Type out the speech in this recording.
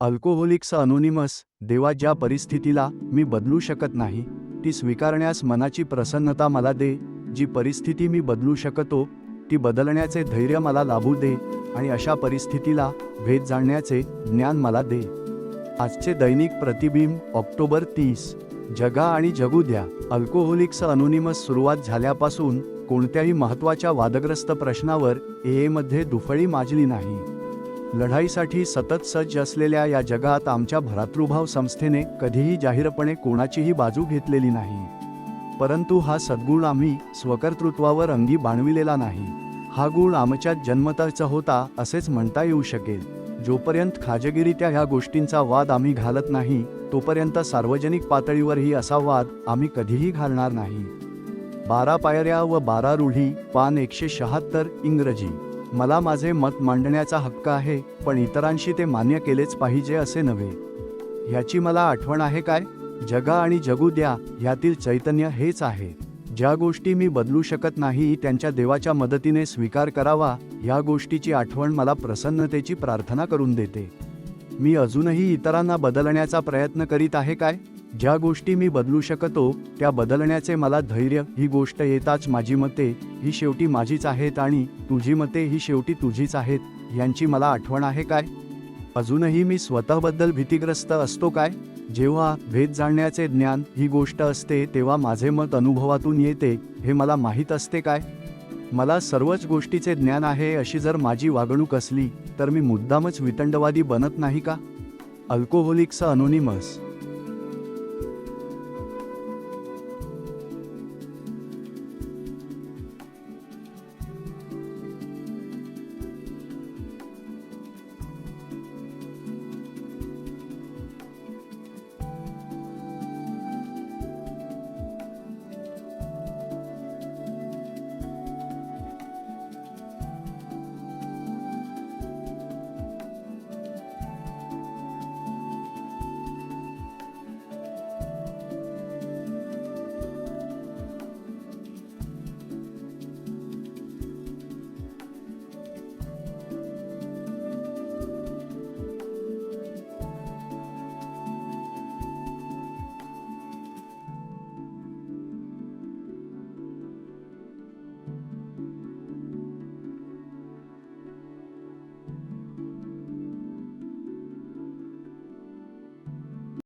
Alcoholics anonymous देवा ज्या परिस्थितीला मी बदलू शकत नाही ती स्वीकारण्यास मनाची प्रसन्नता मला दे जी परिस्थिती मी बदलू शकतो ती बदलण्याचे धैर्य मला लाभू दे आणि अशा परिस्थितीला भेद जाणण्याचे ज्ञान मला दे. आजचे दैनिक प्रतिबिंब ऑक्टोबर तीस. जगा आणि जगू द्या. अल्कोहोलिक्स अनोनिमस सुरुवात झाल्यापासून कोणत्याही महत्त्वाच्या वादग्रस्त प्रश्नावर ए एमध्ये दुफळी माजली नाही. लढाईसाठी सतत सज्ज असलेल्या या जगात आमच्या भरातृभाव संस्थेने कधीही जाहीरपणे कोणाचीही बाजू घेतलेली नाही. परंतु हा सद्गुण आम्ही स्वकर्तृत्वावर अंगी बाणविलेला नाही. हा गुण आमच्यात जन्मताचा होता असेच म्हणता येऊ शकेल. जोपर्यंत खाजगीरित्या ह्या गोष्टींचा वाद आम्ही घालत नाही तोपर्यंत सार्वजनिक पातळीवरही असा वाद आम्ही कधीही घालणार नाही. बारा पायऱ्या व बारा रूढी पान एकशे शहात्तर इंग्रजी. मला माझे मत मांडण्याचा हक्क आहे पण इतरांशी ते मान्य केलेच पाहिजे असे नव्हे. ह्याची मला आठवण आहे काय? जगा आणि जगू द्या ह्यातील चैतन्य हेच आहे. ज्या गोष्टी मी बदलू शकत नाही त्यांच्या देवाच्या मदतीने स्वीकार करावा ह्या गोष्टीची आठवण मला प्रसन्नतेची प्रार्थना करून देते. मी अजूनही इतरांना बदलण्याचा प्रयत्न करीत आहे काय? ज्या गोष्टी मी बदलू शकतो त्या बदलण्याचे मला धैर्य ही गोष्ट येताच माझी मते ही शेवटी माझीच आहेत आणि तुझी मते ही शेवटी तुझीच आहेत यांची मला आठवण आहे काय? अजूनही मी स्वतःबद्दल भीतीग्रस्त असतो काय? जेव्हा भेद जाणण्याचे ज्ञान ही गोष्ट असते तेव्हा माझे मत अनुभवातून येते हे मला माहीत असते काय? मला सर्वच गोष्टीचे ज्ञान आहे अशी जर माझी वागणूक असली तर मी मुद्दामच वितंडवादी बनत नाही का? Alcoholics anonymous